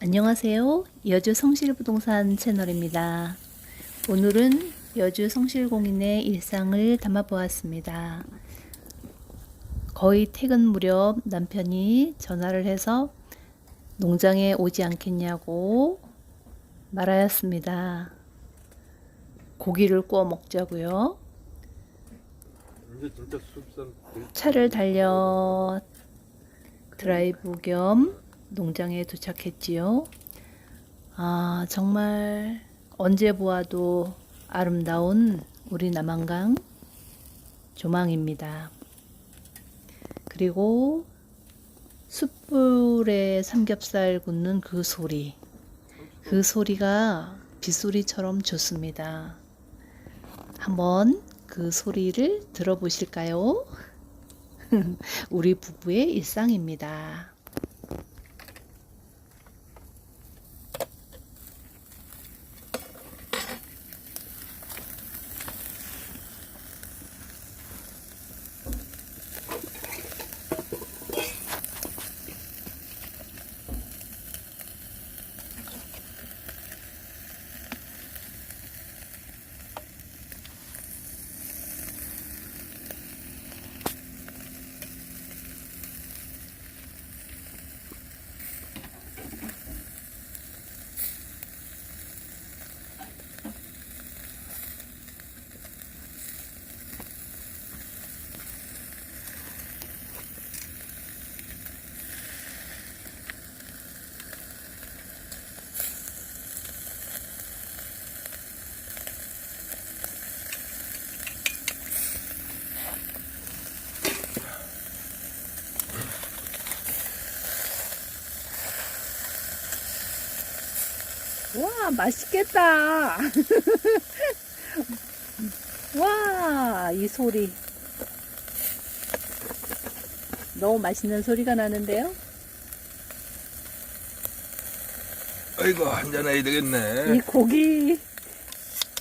안녕하세요. 여주 성실부동산 채널입니다. 오늘은 여주 성실공인의 일상을 담아보았습니다. 거의 퇴근 무렵 남편이 전화를 해서 농장에 오지 않겠냐고 말하였습니다. 고기를 구워 먹자고요. 차를 달려 드라이브 겸 농장에 도착했지요. 아, 정말 언제 보아도 아름다운 우리 남한강 조망입니다. 그리고 숯불에 삼겹살 굽는 그 소리. 그 소리가 빗소리처럼 좋습니다. 한번 그 소리를 들어보실까요? 우리 부부의 일상입니다. 와, 맛있겠다. 와, 이 소리. 너무 맛있는 소리가 나는데요? 아이고 한잔해야 되겠네 이 고기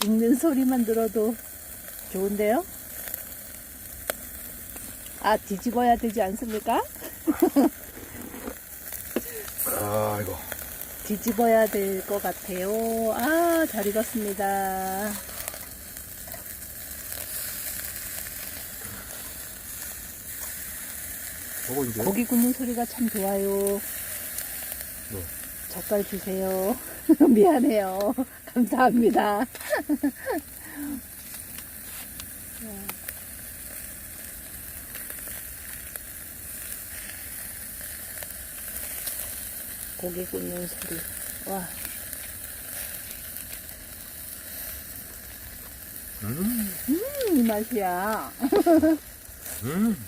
익는 소리만 들어도 좋은데요? 아, 뒤집어야 되지 않습니까? 아이고 뒤집어야 될 것 같아요. 아, 잘 익었습니다. 저거 이제 고기 굽는 소리가 참 좋아요. 네. 젓갈 주세요. 미안해요. 감사합니다. 고기 굽는 소리. 와, 음, 음, 이 맛이야. 음.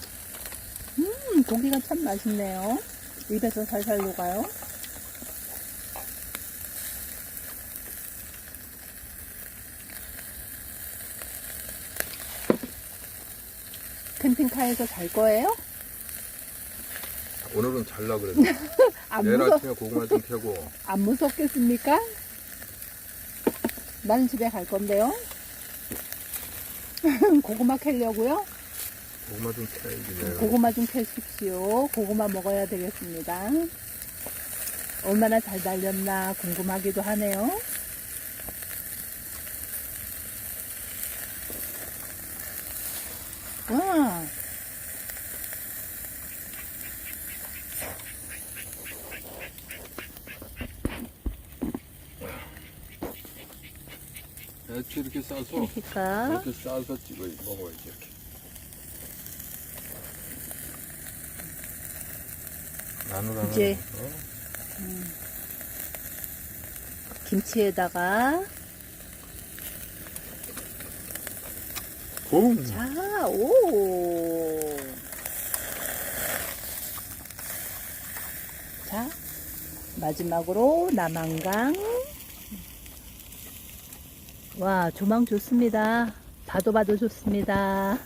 음, 고기가 참 맛있네요. 입에서 살살 녹아요. 캠핑카에서 잘 거예요? 오늘은 잘라 그랬네 안, 내일 무서, 아침에 고구마 좀 캐고 안 무섭겠습니까? 나는 집에 갈 건데요. 고구마 캐려고요? 고구마 좀 캐야지 내일 고구마 좀 캐십시오. 고구마 먹어야 되겠습니다. 얼마나 잘 달렸나 궁금하기도 하네요. 와, 배추 이렇게 싸서 캠피카. 이렇게 싸서 찍어 먹어야지 이렇게 나누라는 이제 어? 김치에다가 붕 자, 오. 자, 마지막으로 남한강. 와, 조망 좋습니다. 봐도 봐도 좋습니다.